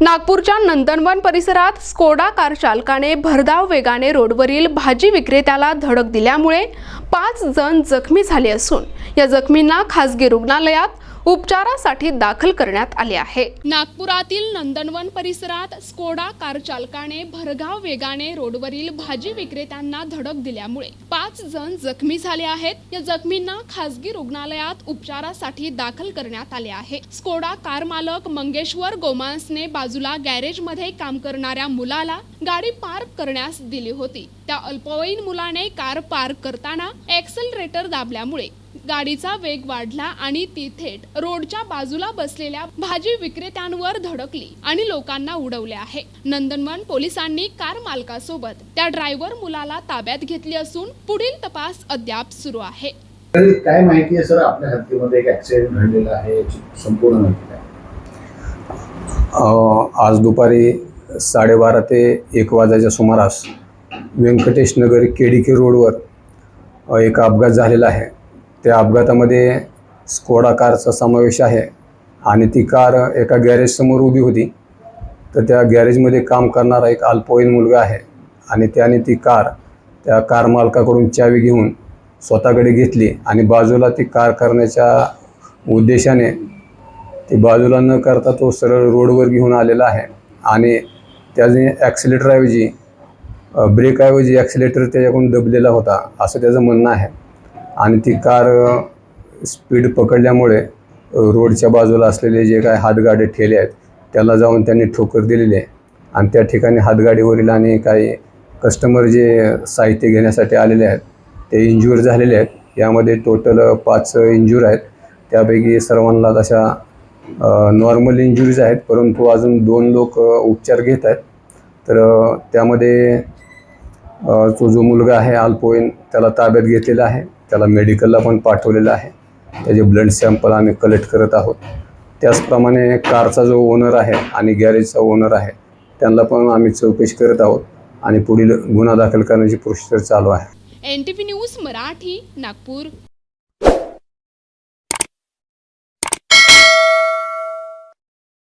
नागपूरच्या नंदनवन परिसरात Skoda car चालकाने भरधाव वेगाने रोडवरील भाजी विक्रेत्याला धडक दिल्यामुळे पाच जण जखमी झाले असून या जखमींना खासगी रुग्णालयात उपचारासाठी दाखल करण्यात आले आहे. नागपुरातील नंदनवन परिसरात स्कोडा कार चालकाने भरधाव वेगाने रोडवरील भाजी विक्रेत्यांना धडक दिल्यामुळे पाच जण जखमी झाले आहेत. या जखमींना खासगी रुग्णालयात उपचारासाठी दाखल करण्यात आले आहे. स्कोडा कार मालक मंगेश्वर गोमांसने बाजूला गॅरेजमध्ये काम करणाऱ्या मुलाला गाडी पार्क करण्यास दिली होती. त्या अल्पवयीन मुलाने कार पार्क करताना एक्सेलरेटर दाबल्यामुळे गाडीचा वेग वाढला आणि ती थेट रोडच्या बाजूला बसलेल्या भाजी विक्रेत्यांवर धडकली आणि लोकांना उडवले आहे. नंदनवन पोलिसांनी कार मालकासोबत त्या ड्रायव्हर मुलाला ताब्यात घेतली असून पुढील तपास अद्याप सुरू आहे. काय माहिती आहे सर? आपल्या हद्दीमध्ये एक ऍक्सिडेंट घडलेला आहे संपूर्ण माहिती आज दुपारी साडेबारा ते एक वाजायच्या सुमारास व्यंकटेश नगर केडीके रोडवर एक अपघात झालेला आहे. त्या अपघातामध्ये स्कोडा कारचा समावेश आहे आणि ती कार एका गॅरेजसमोर उभी होती. तर त्या गॅरेजमध्ये काम करणारा एक अल्पवयीन मुलगा आहे आणि त्याने ती कार त्या कार मालकाकडून चावी घेऊन स्वतःकडे घेतली आणि बाजूला ती कार करण्याच्या उद्देशाने ती बाजूला न करता तो सरळ रोडवर घेऊन आलेला आहे. आणि त्याने ॲक्सिलेटरऐवजी ब्रेकऐवजी ॲक्सिलेटर त्याच्याकडून दबलेला होता असं त्याचं म्हणणं आहे. आणि ती कार स्पीड पकडल्यामुळे रोडच्या बाजूला असलेले जे काय हातगाडे ठेले आहेत त्याला जाऊन त्यांनी ठोकर दिलेली आहे. आणि त्या ठिकाणी हातगाडीवरील आणि काही कस्टमर जे साहित्य घेण्यासाठी आलेले आहेत ते इंज्युअर झालेले आहेत. यामध्ये टोटल पाच इंज्युअर आहेत. त्यापैकी सर्वांना तशा नॉर्मल इंजुरीज आहेत. परंतु अजून दोन लोक उपचार घेत आहेत. तर त्यामध्ये तो जो मुलगा आहे अल्पवयीन त्याला ताब्यात घेतलेला आहे. त्याला मेडिकलला पण पाठवलेलं आहे. त्याचे ब्लड सॅम्पल आम्ही कलेक्ट करत आहोत. त्याचप्रमाणे कारचा जो ओनर आहे आणि गॅरेजचा ओनर आहे त्यांना पण आम्ही चौकशी करत आहोत आणि पुढील गुन्हा दाखल करण्याची प्रोसिजर चालू आहे. N T P news Marathi Nagpur.